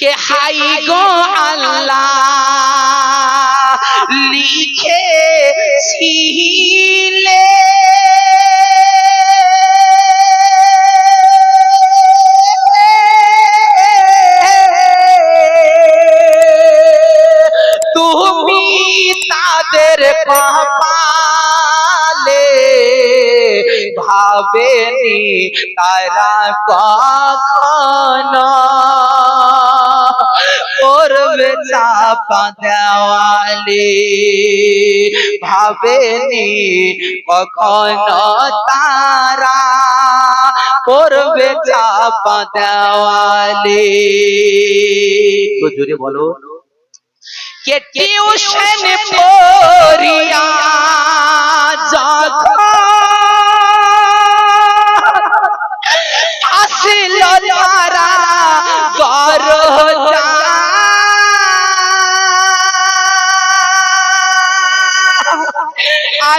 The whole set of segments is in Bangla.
কে হাই গো আল্লাহ লিখে ছিলে তুমি তাদের কপালে ভাবেনি তারা কখনো। করবে চাপা দেওয়ালে। ভাবেনি কখনো তারা করবে চাপা দেওয়ালে। জোরে বলো। কে টিউশন পড়িয়া যখন আসিল তারা গরজা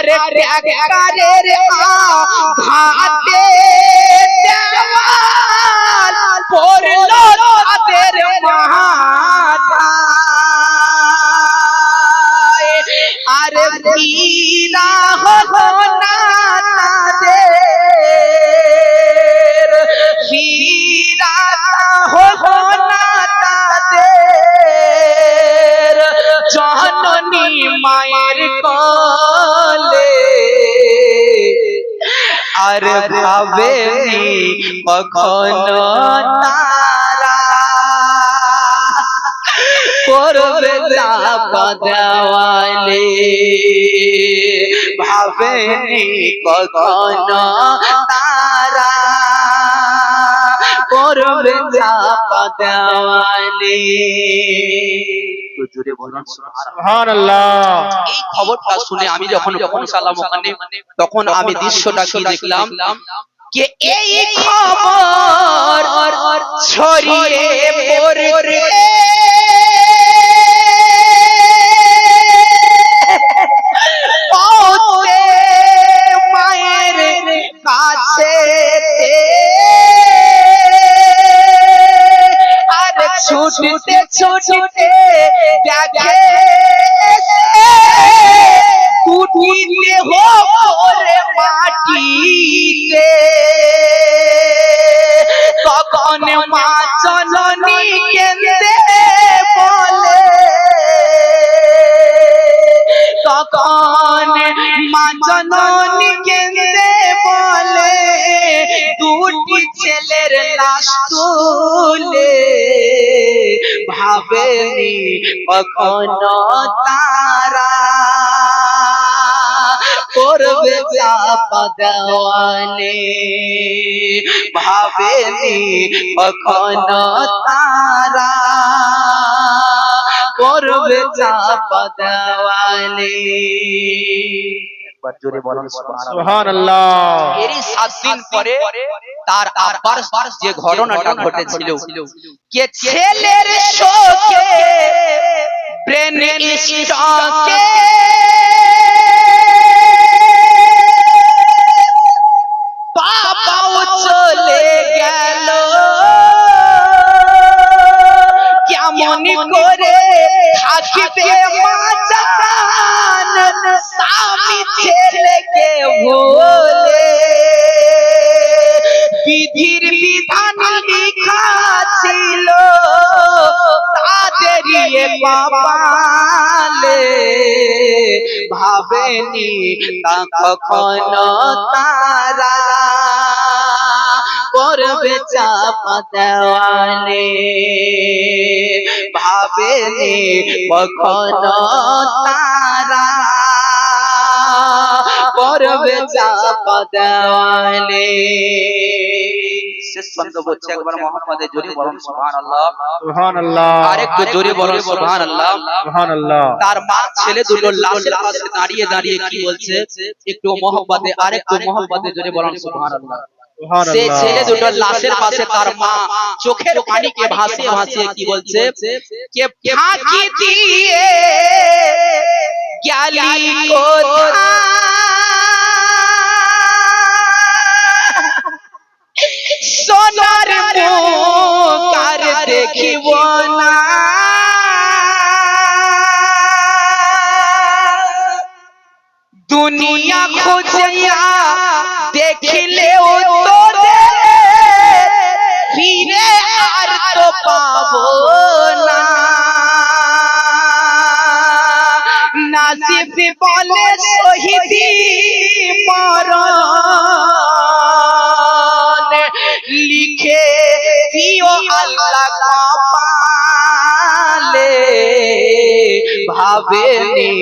रे रे घाते पोर ভাবেনি কখনো তারা। চাপা দেওয়ালে। ভাবেনি কখনো তারা। চাপা দেওয়ালে। তো জোরে বলুন সুবহানাল্লাহ। সুবহানাল্লাহ। এই খবরটা শুনে আমি যখন পৌঁছালাম ওখানে তখন আমি দৃশ্যটা কি দেখলাম? কে এই খবর ছড়িয়ে পড়ে তখন মা জননী কেন্দে বলে দুটি ছেলের লাশ তুলে ভাবেনি কখনো তারা করবে চাপা দেওয়ালে ভাবেনি কখনো তারা করবে চাপা দেওয়ালে একবার জোরে বলুন সুবহানাল্লাহ। এরই সাত দিন পরে তার আব্বার যে ঘটনাটা ঘটেছিল কে ছেলের শোকে ব্রেন স্টকে বাবাও চলে গেল। কেমন করে থাকিবে মা জান স্বামী ছেলেকে ভোলে বিধির বিধান লিখা ছিল তাদেরই এ কপালে। ভাবেনি তা কখনো তারা চাপা দেওয়ালে ভাবেনি কখনো তারা। করবে চাপা দেওয়ালে। শেষ পর্যন্ত বলছে একবার মোহাম্মদের জোরে বলুন সুবহানাল্লাহ। সুবহানাল্লাহ। আরেকটু জোরে বলুন সুবহানাল্লাহ। সুবহানাল্লাহ। তার মা ছেলে দুটো লাশের পাশে দাঁড়িয়ে দাঁড়িয়ে কি বলছে? একটু মোহাম্মদে আরেকটু মোহাম্মদে জোরে বলুন সুবহানাল্লাহ। সে ছেলে দুটোর লাশের পাশে তার মা চোখের পানিকে ভাসিয়ে ভাসিয়ে কি বলছে কে ফাঁকি দিয়ে গ্যালি কোথা সোনার মুখার দেখিব না দুনিয়া খোঁজিয়া দেখিলে তোরে ফিরে আর তো পাবো না নাসিব বলে শহীদি মরণ লিখে দিও আল্লাহ কপালে ভাবেনি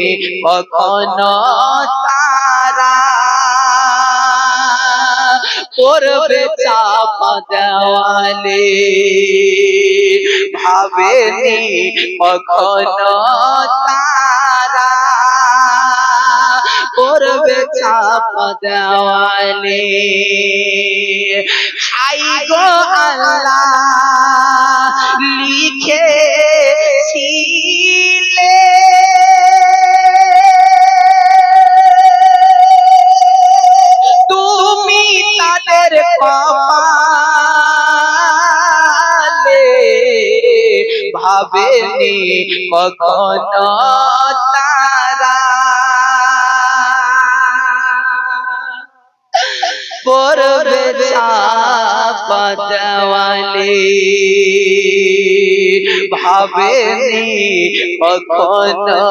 কখনো তারা করবে চাপা দেওয়ালে ভাবেনি কখনো তারা করবে চাপা দেওয়ালে আই গো আল্লাহ। কপালে ভাবেনি কখনো তারা। করবে দেওয়ালে ভাবেনি কখনো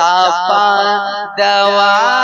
চাপা দেওয়ালে